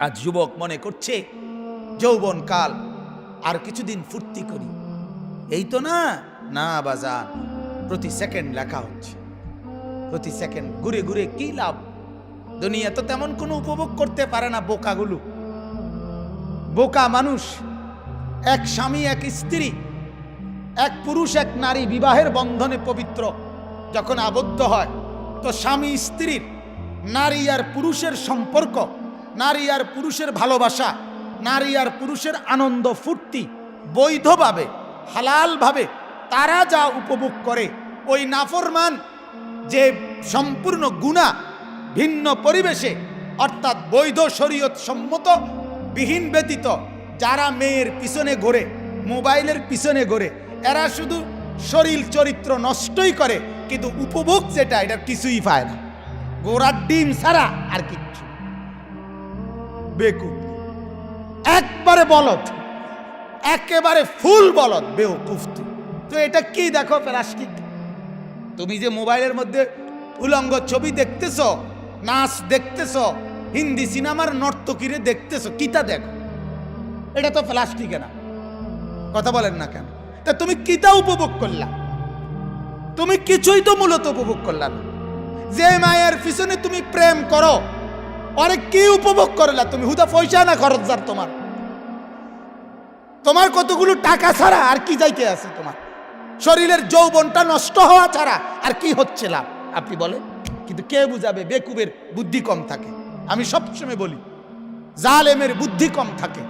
আজ যুবক মনে করছে, যৌবন কাল, আর কিছুদিন ফুর্তি করি। এই তো না? না বাজান, প্রতি সেকেন্ড লেখা হচ্ছে। প্রতি সেকেন্ড ঘুরে ঘুরে কি লাভ? দুনিয়া তো তেমন কোনো উপভোগ করতে পারে না বোকাগুলো। বোকা মানুষ, এক স্বামী, এক স্ত্রী, এক পুরুষ, এক নারী বিবাহের বন্ধনে পবিত্র। যখন আবদ্ধ হয়, তো স্বামী স্ত্রীর, নারী আর পুরুষের সম্পর্ক নারী আর পুরুষের ভালোবাসা, নারী আর পুরুষের আনন্দ ফুর্তি, বৈধভাবে, হালালভাবে তারা যা উপভোগ করে, ওই নাফরমান যে সম্পূর্ণ গুণা ভিন্ন পরিবেশে, অর্থাৎ বৈধ শরীয়ত সম্মত, বিহীন ব্যতীত, যারা মেয়ের পিছনে ঘোরে, মোবাইলের পিছনে ঘোরে, এরা শুধু শরীর চরিত্র নষ্টই করে, কিন্তু উপভোগ যেটা, এটা কিছুই পায় না। গোড়ার ডিম ছাড়া আর কিচ্ছু বেকুব। একবারে বলদ, একেবারে ফুল বলদ বেউকুফ তুই। তো এটা কি দেখো প্লাস্টিক? তুমি যে মোবাইলের মধ্যে উলঙ্গ ছবি দেখতেছ, নাচ দেখতেছ, হিন্দি সিনেমার নর্তকীরে দেখতেছ কিতা দেখো? এটা তো প্লাস্টিকে না। কথা বলেন না কেন? তা তুমি কিতা উপভোগ করলা? তুমি কিছুই তো মূলত উপভোগ করলা যে মায়ের পিছনে তুমি প্রেম করো অরে কি উপভোগ করলা তুমি? হুদা পয়সা না খরচ যার তোমার? তোমার কতগুলো টাকা ছাড়া আর কি যাইতে আছে তোমার? শরীরের যৌবনটা নষ্ট হওয়া ছাড়া আর কি হচ্ছে লাভ? আপনি বলেন। কিন্তু কে বুঝাবে? বেকুবের বুদ্ধি কম থাকে। আমি সবসময় বলি, জালেমের বুদ্ধি কম থাকে।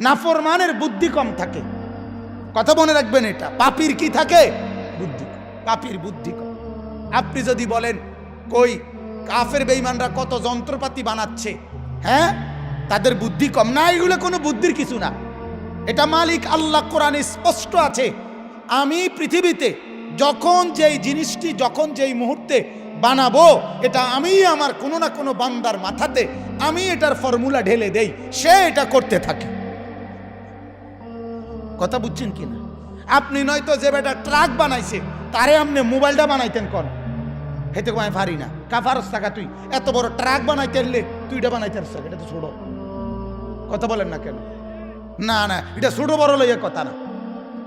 নাফরমানের বুদ্ধি কম থাকে। কথা মনে রাখবেন এটা। পাপির কি থাকে? বুদ্ধি। পাপির বুদ্ধি কম। আপনি যদি বলেন, কই কাফের বেইমানরা কত যন্ত্রপাতি বানাচ্ছে হ্যাঁ? তাদের বুদ্ধি কম না, এগুলো কোনো বুদ্ধির কিছু না। এটা মালিক আল্লাহ কোরআনে স্পষ্ট আছে। আমি পৃথিবীতে যখন যেই জিনিসটি, যখন যেই মুহূর্তে বানাবো, এটা আমি আমার কোনো না কোনো বান্দার মাথাতে, আমি এটার ফর্মুলা ঢেলে দেই, সে এটা করতে থাকে। কথা বুঝছেন কি না? আপনি নয়তো যে বেটা ট্রাক বানাইছে, তারে আপনি মোবাইলটা বানাইতেন কোন। হেতে কমায় পারি না। কাফারস টাকা তুই। এত বড় ট্রাক বানাইতে এলে তুই এটা বানাইতে পারছ এটা তো ছোট। কথা বলেন না কেন? না না, এটা ছোট বড় লইয়া কথা না।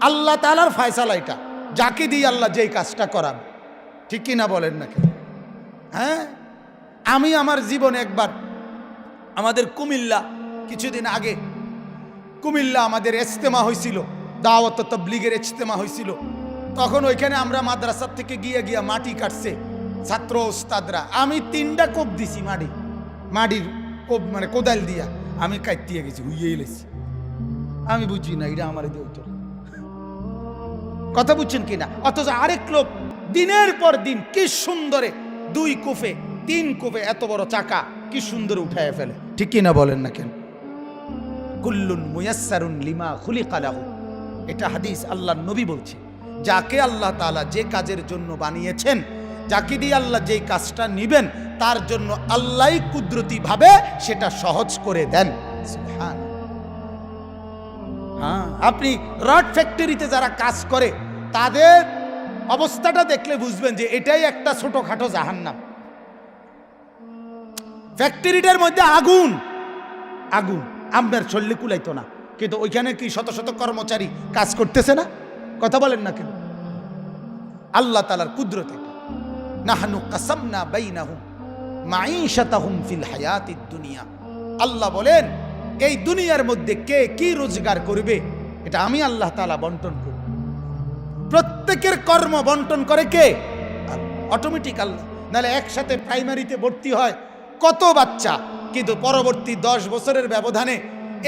আল্লাহ তালার ফায়সালা এটা। যাকে দিয়ে আল্লাহ যেই কাজটা করান। ঠিক কি না বলেন না কেন? হ্যাঁ? আমি আমার জীবনে একবার আমাদের কুমিল্লা, কিছুদিন আগে কুমিল্লা আমাদের ইজতেমা হয়েছিল দাওয়াত তবলিগের ইজতেমা হয়েছিল তখন ওইখানে আমরা মাদ্রাসার থেকে গিয়ে গিয়ে মাটি কাটছে। ছাত্র ওস্তাদরা আমি তিনটা কোপ দিছি মাড়ি। মাড়ির কোপ মানে কোদাল দিয়া। আমি কাটিয়ে গেছি হুইয়ে এলেছি আমি বুঝি না, এটা আমার দিয়ে উত্তর কথা বুঝছেন কিনা? অথচ আরেক লোক দিনের পর দিন কি সুন্দরে দুই কোফে তিন কোফে এত বড় চাকা কি সুন্দর উঠায় ফেলে। ঠিক কিনা বলেন না কেন? কুল্লুন মুয়াসসারুন লিমা খুলিকালাহু এটা হাদিস আল্লাহ নবী বলছে। যাকে আল্লাহ তাআলা যে কাজের জন্য বানিয়েছেন যাকে দিয়ে আল্লাহ যেই কাজটা নিবেন, তার জন্য আল্লাহ কুদরতি ভাবে সেটা সহজ করে দেন। হ্যাঁ আপনি রড ফ্যাক্টরিতে যারা কাজ করে, তাদের অবস্থাটা দেখলে বুঝবেন যে এটাই একটা ছোটখাটো জাহান্নাম। ফ্যাক্টরিটার মধ্যে আগুন। আগুন আপনার শরীরে কুলাইতো না। কিন্তু ওইখানে কি শত শত কর্মচারী কাজ করতেছে না? কথা বলেন না কেন? আল্লাহ তালার কুদরত নাহানু কাসামনা বাইনাহুম, মাঈশাতাহুম ফিল হায়াতিদ দুনিয়া। আল্লাহ বলেন, এই দুনিয়ার মধ্যে কে কি রোজগার করবে, এটা আমি আল্লাহ তালা বন্টন করব। প্রত্যেকের কর্ম বন্টন করে কে? অটোমেটিক আল্লাহ। নাহলে একসাথে প্রাইমারিতে ভর্তি হয় কত বাচ্চা? কিন্তু পরবর্তী দশ বছরের ব্যবধানে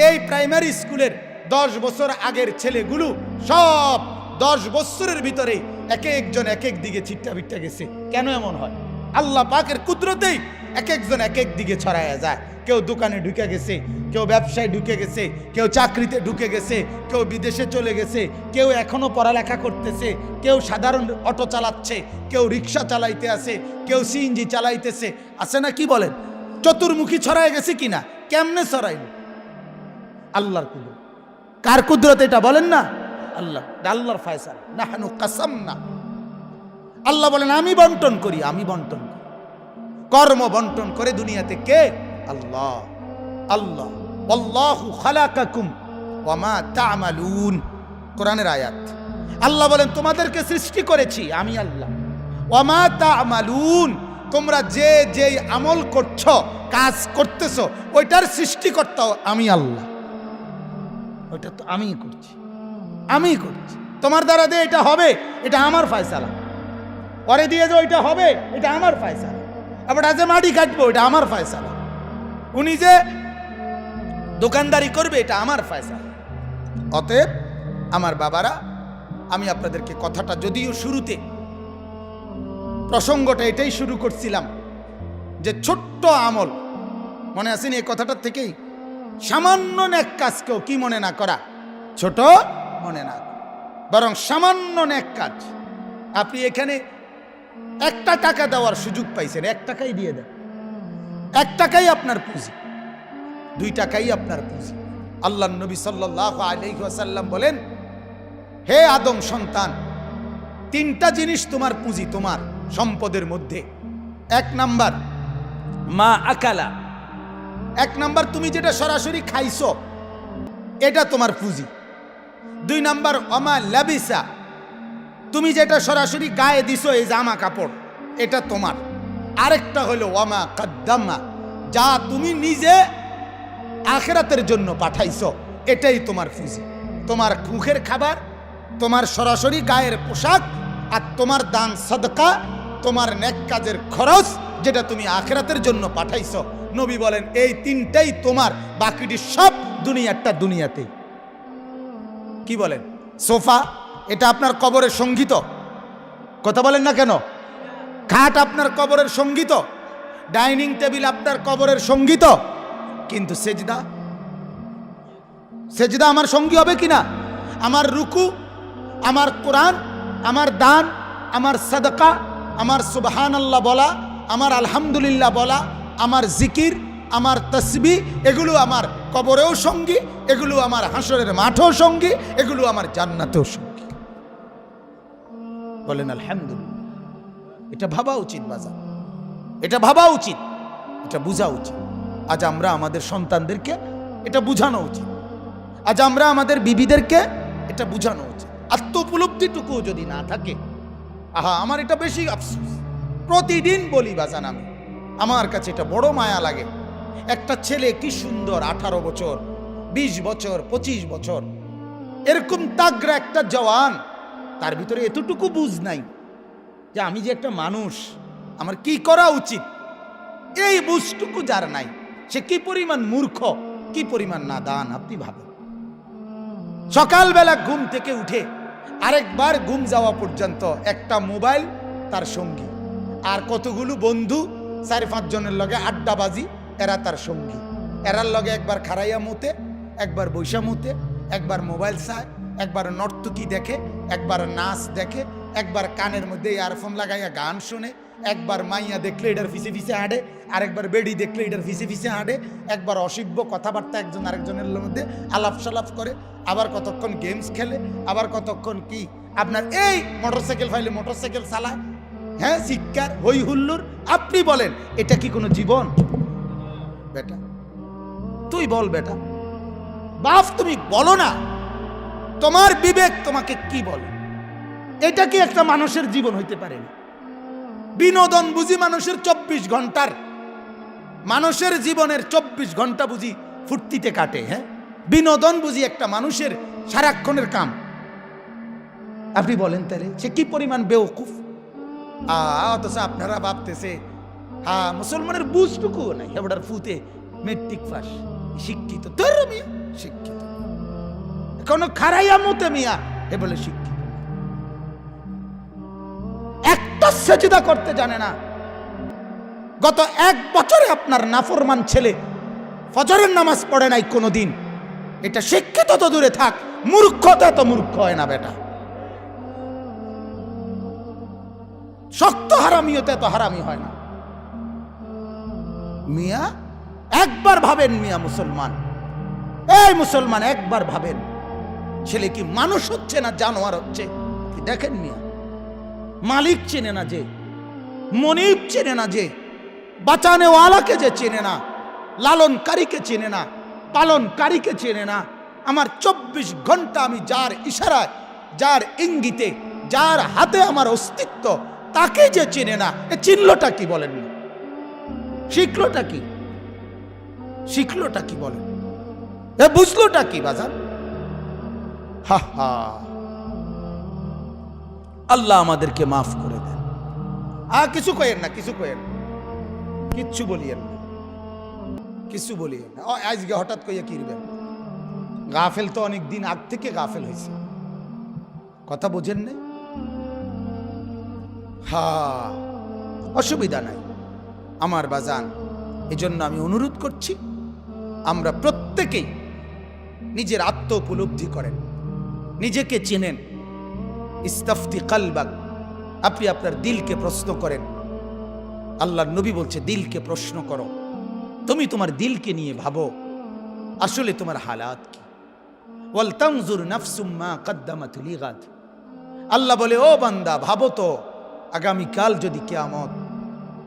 এই প্রাইমারি স্কুলের দশ বছর আগের ছেলেগুলো সব দশ বছরের ভিতরে এক একজন এক এক দিকে ছিটটা বিটটা গেছে। কেন এমন হয়? আল্লাহ পাকের কুদরতেই এক একজন এক এক দিকে ছড়ায়া যায়। কেউ দোকানে ঢুকে গেছে, কেউ ব্যবসায় ঢুকে গেছে, কেউ চাকরিতে ঢুকে গেছে, কেউ বিদেশে চলে গেছে, কেউ এখনও পড়ালেখা করতেছে, কেউ সাধারণ অটো চালাচ্ছে, কেউ রিক্সা চালাইতে আছে, কেউ সিএনজি চালাইতেছে। আছে না কি বলেন? চতুর্মুখী ছড়ায় গেছে কিনা? কেমনে ছড়াইল আল্লাহর কুদরত। কার কুদরত এটা বলেন না? আল্লাহ আল্লাহর ফায়সাল। না হানু কাসাম না আল্লাহ বলেন, আমি বন্টন করি, আমি বন্টন করি। কর্ম বন্টন করে দুনিয়াতে কে? আল্লাহ। আল্লাহ। আল্লাহু খালাকাকুম ওয়ামা তা'মালুন। কোরআনের আয়াত। আল্লাহ বলেন, তোমাদেরকে সৃষ্টি করেছি আমি আল্লাহ। ওয়ামা তা'মালুন। তোমরা যে যে আমল করছ, কাজ করতেছো, ওইটার সৃষ্টিকর্তাও আমি আল্লাহ। ওইটা তো আমিই করছি। আমিই করছি। তোমার দ্বারা দিয়ে এটা হবে, এটা আমার ফয়সালা। পরে দিয়ে যে ওইটা হবে, এটা আমার ফয়সালা। আবার আজ মাটি কাটবো, এটা আমার ফয়সালা। উনি যে দোকানদারি করবে, এটা আমার ফয়সালা। অতএব আমার বাবারা, আমি আপনাদেরকে কথাটা যদিও শুরুতে, প্রসঙ্গটা এটাই শুরু করছিলাম যে ছোট্ট আমল। মনে আছেন এই কথাটার থেকেই? সামান্য ন্যাক কাজকেও কি মনে না করা? ছোট মনে না, বরং সামান্য ন্যাক কাজ। আপনি এখানে একটা টাকা দেওয়ার সুযোগ পাইছেন, এক টাকাই দিয়ে দেন। এক টাকাই আপনার পুঁজি, দুই টাকাই আপনার পুঁজি। আল্লাহ নবী সাল্লাহ আলহাসাল্লাম বলেন, হে আদম সন্তান, তিনটা জিনিস তোমার পুঁজি তোমার সম্পদের মধ্যে। এক নাম্বার, মা আকালা। এক নাম্বার, তুমি যেটা সরাসরি খাইছো, এটা তোমার পুঁজি। দুই নাম্বার, অমা লাবিসা। তুমি যেটা সরাসরি গায়ে দিছো এই জামা কাপড়, এটা তোমার। আরেকটা হলো ওয়ামা কাদ্দামা, যা তুমি নিজে আখেরাতের জন্য পাঠাইছো, এটাই তোমার পুঁজি। তোমার মুখের খাবার, তোমার সরাসরি গায়ের পোশাক, আর তোমার দান সদকা, তোমার নেক কাজের খরচ, যেটা তুমি আখেরাতের জন্য পাঠাইছো। নবী বলেন, এই তিনটাই তোমার, বাকিটি সব দুনিয়ারটা দুনিয়াতেই। কি বলেন? সোফা, এটা আপনার কবরের সংগীত। কথা বলেন না কেন? খাট আপনার কবরের সংগীত। ডাইনিং টেবিল আপনার কবরের সংগীত। কিন্তু সেজদা? সেজদা আমার সঙ্গী হবে কিনা? আমার রুকু, আমার কোরআন, আমার দান, আমার সাদকা, আমার সুবহান আল্লাহ বলা, আমার আলহামদুলিল্লাহ বলা, আমার জিকির আমার তসবি, এগুলো আমার কবরেও সঙ্গী, এগুলো আমার হাসরের মাঠেও সঙ্গী, এগুলো আমার জান্নাতেও সঙ্গী। বলেন, আলহামদুলিল্লাহ। এটা ভাবা উচিত বাজার এটা ভাবা উচিত। এটা বোঝা উচিত। আজ আমরা আমাদের সন্তানদেরকে এটা বুঝানো উচিত। আজ আমরা আমাদের বিবিদেরকে এটা বুঝানো উচিত। আত্ম উপলব্ধিটুকু যদি না থাকে, আহা, আমার এটা বেশি আফসোস। প্রতিদিন বলি বাজান আমি, আমার কাছে এটা বড় মায়া লাগে। একটা ছেলে কি সুন্দর, আঠারো বছর ২০ বছর ২৫ বছর। এরকম তাগরা একটা জওয়ান, তার ভিতরে এতটুকু বুঝ নাই যে আমি যে একটা মানুষ, আমার কি করা উচিত? এই বুঝটুকু যার নাই, সে কি পরিমাণ মূর্খ, কি পরিমাণ নাদান, আপনি ভাবেন। সকালবেলা ঘুম থেকে উঠে আরেকবার ঘুম যাওয়া পর্যন্ত একটা মোবাইল তার সঙ্গী। আর কতগুলো বন্ধু, চার পাঁচজনের লগে আড্ডাবাজি এরা তার সঙ্গী। এরার লগে একবার খারাইয়া মুতে, একবার বৈশা মুতে, একবার মোবাইল চায়, একবার নর্তকি দেখে, একবার নাচ দেখে, একবার কানের মধ্যে ইয়ারফোন লাগাইয়া গান শুনে, একবার মাইয়া দেখলে এটার ফিসে ফিসে হাঁটে, আরেকবার বেডি দেখলে এটার ফিসে ফিসে হাঁটে, একবার অসিব্য কথাবার্তা একজন আরেকজনের মধ্যে আলাপ সালাপ করে, আবার কতক্ষণ গেমস খেলে, আবার কতক্ষণ কি, আপনার এই মোটরসাইকেল ফাইলে মোটরসাইকেল চালায়। হ্যাঁ শিক্ষার, হই হুল্লুর, আপনি বলেন, এটা কি কোনো জীবন? তুই বল বেটা। বাপ, তুমি বলো না। তোমার বিবেক তোমাকে কি বলে? এটা কি একটা মানুষের জীবন হইতে পারে বিনোদন বুঝি মানুষের চব্বিশ ঘণ্টার। মানুষের জীবনের চব্বিশ ঘণ্টা বুঝি ফুর্তিতে কাটে হ্যাঁ? বিনোদন বুঝি একটা মানুষের সারাক্ষণের কাম। আপনি বলেন তাহলে, সে কি পরিমাণ বেওকুফ? আ, অথচ আপনারা ভাবতেছে হ্যাঁ মুসলমানের বুঝটুকু নাই এবার ফুতে মেট্রিক পাস। শিক্ষিত। তোর মিয়া, শিক্ষিত। কোনো খারাইয়া মতে মিয়া, এ বলে শিক্ষিত। একটা সেজদা করতে জানে না। গত এক বছরে আপনার নাফরমান ছেলে ফজরের নামাজ পড়ে নাই কোনোদিন। এটা শিক্ষিত তো দূরে থাক, মূর্খতা তো মূর্খ হয় না বেটা। শক্ত হারামিওতে তো এত হারামি হয় না। মিয়া একবার ভাবেন মিয়া মুসলমান। এই মুসলমান, একবার ভাবেন। ছেলে কি মানুষ হচ্ছে না জানোয়ার হচ্ছে? দেখেন মিয়া? মালিক চেনে না যে, মনিব চেনে না যে, বাঁচানেওয়ালাকে যে চেনে না, লালনকারীকে চেনে না, পালনকারীকে চেনে না, আমার চব্বিশ ঘণ্টা আমি যার ইশারায়, যার ইঙ্গিতে, যার হাতে আমার অস্তিত্ব, তাকে যে চেনে না, এ চিনলটা কি বলেন শিখলোটা কি? শিখলোটা কি বলেন এ বুঝলোটা কি বাজার হা হা। আল্লাহ আমাদেরকে মাফ করে দেন। আর কিছু কয়েন না, কিছু কয়েন না। কিচ্ছু বলিয়েন না। কিছু বলিয়েন না। আজকে হঠাৎ কইয়া কিরবেন গাফেল তো অনেক দিন আগ থেকে গাফেল হয়েছে কথা বোঝেন নাই? হা, অসুবিধা নাই। আমার বাজান, এজন্য আমি অনুরোধ করছি। আমরা প্রত্যেকেই নিজের আত্ম উপলব্ধি করেন, নিজেকে চেনেন। ইস্তাফতি কালবাগ আপনি আপনার দিলকে প্রশ্ন করেন। আল্লাহ নবী বলছে, দিলকে প্রশ্ন করো। তুমি তোমার দিলকে নিয়ে ভাবো, আসলে তোমার হালাত কি? আল্লাহ বলে, ও বান্দা, ভাবো তো, আগামীকাল যদি কেয়ামত,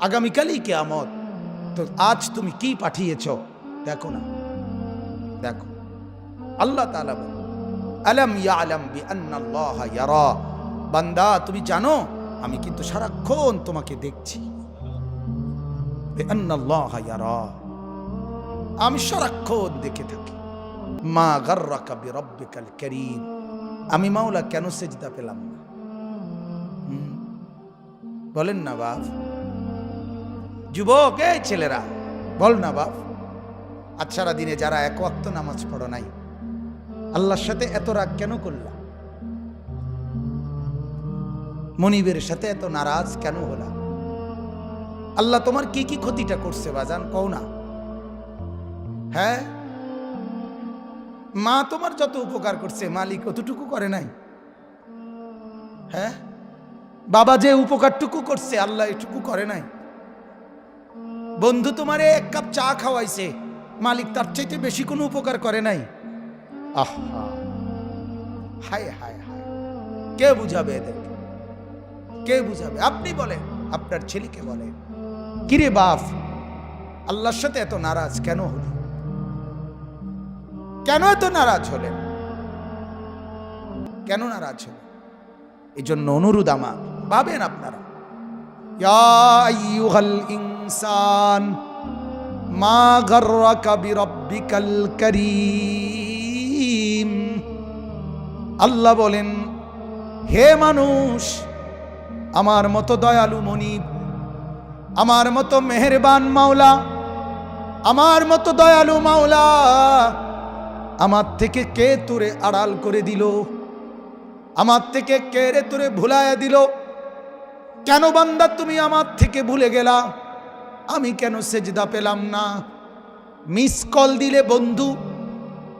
আগামীকালই কেয়ামত, তো আজ তুমি কি পাঠিয়েছ? দেখো না। দেখো। আল্লাহ আলম আন্নাল্লাহ ইয়ারা। বান্দা, তুমি জানো, আমি কিন্তু সারাক্ষণ তোমাকে দেখছি। আমি সারাক্ষণ দেখে থাকি। মা রব্বিকাল কারীম। আমি মাওলা কেন সেজদা পেলাম না। বলেন না বাপ। যুবক, এই ছেলেরা, বল না বাপ। আজ সারা দিনে যারা এক ওয়াক্ত নামাজ পড়ো নাই, আল্লাহর সাথে এত রাগ কেন করলা? মনিবের সাথে এত নারাজ কেন হলা? আল্লাহ তোমার কি কি ক্ষতিটা করছে বাজান? কও না। হ্যাঁ? মা তোমার যত উপকার করছে, মালিক অতটুকু করে নাই। হ্যাঁ? বাবা যে উপকারটুকু করছে, আল্লাহ এটুকু করে নাই। বন্ধু তোমারে এক কাপ চা খাওয়াইছে। মালিক তার চাইতে বেশি কোনো উপকার করে নাই। আহা। হায় হায় হায়। কে বুঝাবে এদেরকে? কে বুঝাবে? আপনি বলেন, আপনার ছেলেকে বলেন। কিরে বাপ, আল্লাহর সাথে এত নারাজ কেন হলি? কেন এত নারাজ হলেন? কেন নারাজ হলেন? এই জন্য অনুরোধ আমার, ভাবেন আপনারা। ইয়া ইনসান মা গাররাকা বিরাব্বিকাল আল্লাহ বলেন, হে মানুষ, আমার মতো দয়ালু মনিব, আমার মতো মেহেরবান মাওলা, আমার মতো দয়ালু মাওলা, আমার থেকে কে তোরে আড়াল করে দিল? আমার থেকে কে রে তোরে ভুলাইয়া দিল? কেন বান্দা তুমি আমার থেকে ভুলে গেলা? আমি কেন সেজদা পেলাম না? মিস কল দিলে বন্ধু,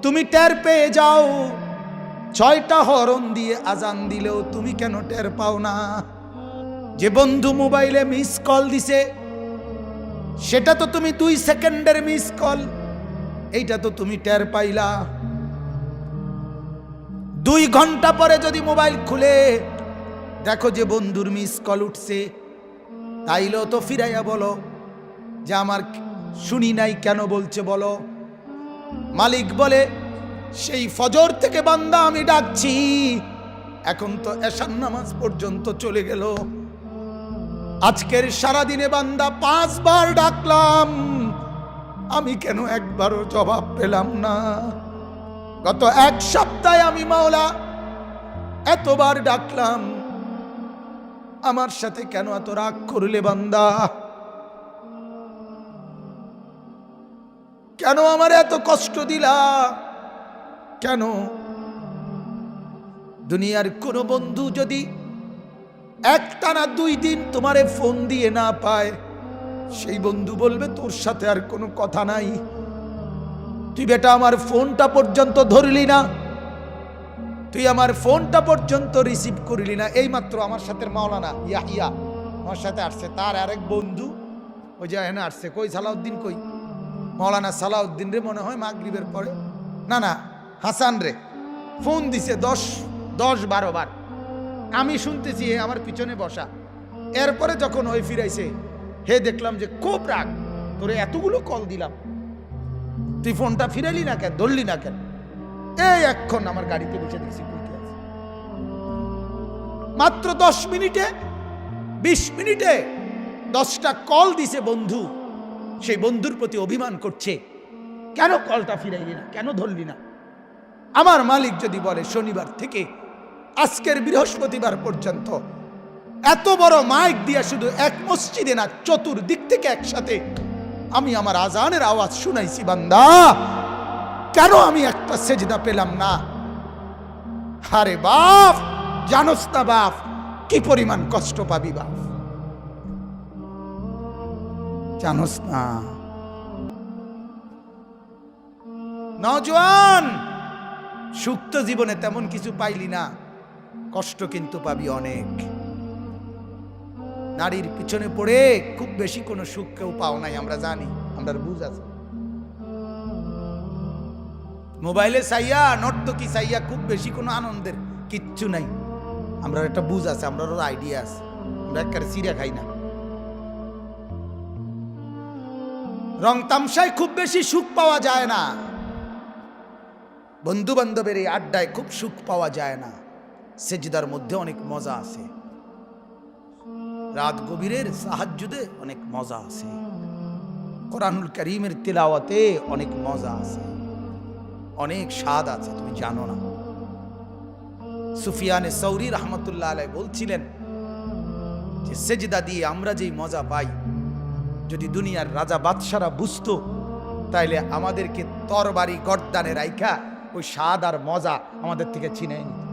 তুমি টের পেয়ে যাও। ছয়টা হরন দিয়ে আজান দিলেও তুমি কেন টের পাও না? যে বন্ধু মোবাইলে মিস কল দিছে, সেটা তো তুমি দুই সেকেন্ডের মিস কল, এইটা তো তুমি টের পাইলা। দুই ঘণ্টা পরে যদি মোবাইল খুলে, দেখো যে বন্ধুর মিস কল উঠছে, তাইলেও তো ফিরাইয়া বলো। যে আমার শুনি নাই কেন বলছে বলো? মালিক বলে, সেই ফজর থেকে বান্দা আমি ডাকছি। এখন তো এশান নামাজ পর্যন্ত চলে গেল। আজকের সারাদিনে বান্দা পাঁচবার ডাকলাম। আমি কেন একবারও জবাব পেলাম না? গত এক সপ্তাহে আমি মাওলা এতবার ডাকলাম। আমার সাথে কেন এত রাগ করলে বান্দা? কেন আমার এত কষ্ট দিলা? কেন? দুনিয়ার কোনো বন্ধু যদি একটানা দুই দিন তোমারে ফোন দিয়ে না পায়, সেই বন্ধু বলবে, তোর সাথে আর কোনো কথা নাই। তুই বেটা আমার ফোনটা পর্যন্ত ধরলি না। তুই আমার ফোনটা পর্যন্ত রিসিভ করলি না। এই মাত্র আমার সাথে মাওলানা ইয়া ইয়া আমার সাথে আসছে। তার আরেক বন্ধু, ওই যে এনে আসছে। কই সালাউদ্দিন, কই? মৌলানা সালাউদ্দিন রে মনে হয় মাগরিবের পরে? না না, হাসান রে। ফোন দিছে দশ দশ বারো বার। আমি শুনতেছি আমার পিছনে বসা। এরপরে যখন ওই ফিরাইছে, হে দেখলাম যে খুব রাগ। তোরে এতগুলো কল দিলাম। তুই ফোনটা ফিরালি না কেন? ধরলি না কেন? এই এক্ষণ আমার গাড়িতে বসে দেখছি মাত্র দশ মিনিটে, বিশ মিনিটে দশটা কল দিছে বন্ধু। সেই বন্ধুর প্রতি অভিমান করছে। কেন কলটা ফিরাইলি না? কেন ধরলি না? আমার মালিক যদি বলে শনিবার থেকে আজকের বৃহস্পতিবার পর্যন্ত এত বড় মাইক দিয়া শুধু এক মসজিদে না, চতুর্দিক থেকে একসাথে আমি আমার আজানের আওয়াজ শুনাইছি, বান্দা। কেন আমি একটা সেজদা পেলাম না? আরে বাপ, জানোস না বাপ, কি পরিমাণ কষ্ট পাবি বাপ। জানোস না। নজওয়ান সুক্ত জীবনে তেমন কিছু পাইলি না। কষ্ট কিন্তু পাবি অনেক। নারীর পিছনে পড়ে খুব বেশি কোনো সুখ কেউ পাও নাই, আমরা জানি, আমরা বুঝ আছে। মোবাইলে চাইয়া নর্তকি চাইয়া খুব বেশি কোনো আনন্দের কিচ্ছু নাই। আমরা একটা বুঝ আছে আমরা আইডিয়া আছে। আমরা একেবারে চিড়া খাই না। রং তামসায় খুব বেশি সুখ পাওয়া যায় না। বন্ধু বান্ধবের এই আড্ডায় খুব সুখ পাওয়া যায় না। সেজদার মধ্যে অনেক মজা আছে। রাত গভীরের সাহায্যতে অনেক মজা আছে। কোরআনুল করিমের তেলাওয়াতে অনেক মজা আছে। অনেক স্বাদ আছে, তুমি জানো না। সুফিয়ানে সৌরি রহমতুল্লাহ আলাই বলছিলেন যে, সেজদা দিয়ে আমরা যেই মজা পাই যদি দুনিয়ার রাজা বাদশারা বুঝত, তাইলে আমাদেরকে তরবারি গর্দানে রাইখা ওই স্বাদ আর মজা আমাদের থেকে ছিনে নিত।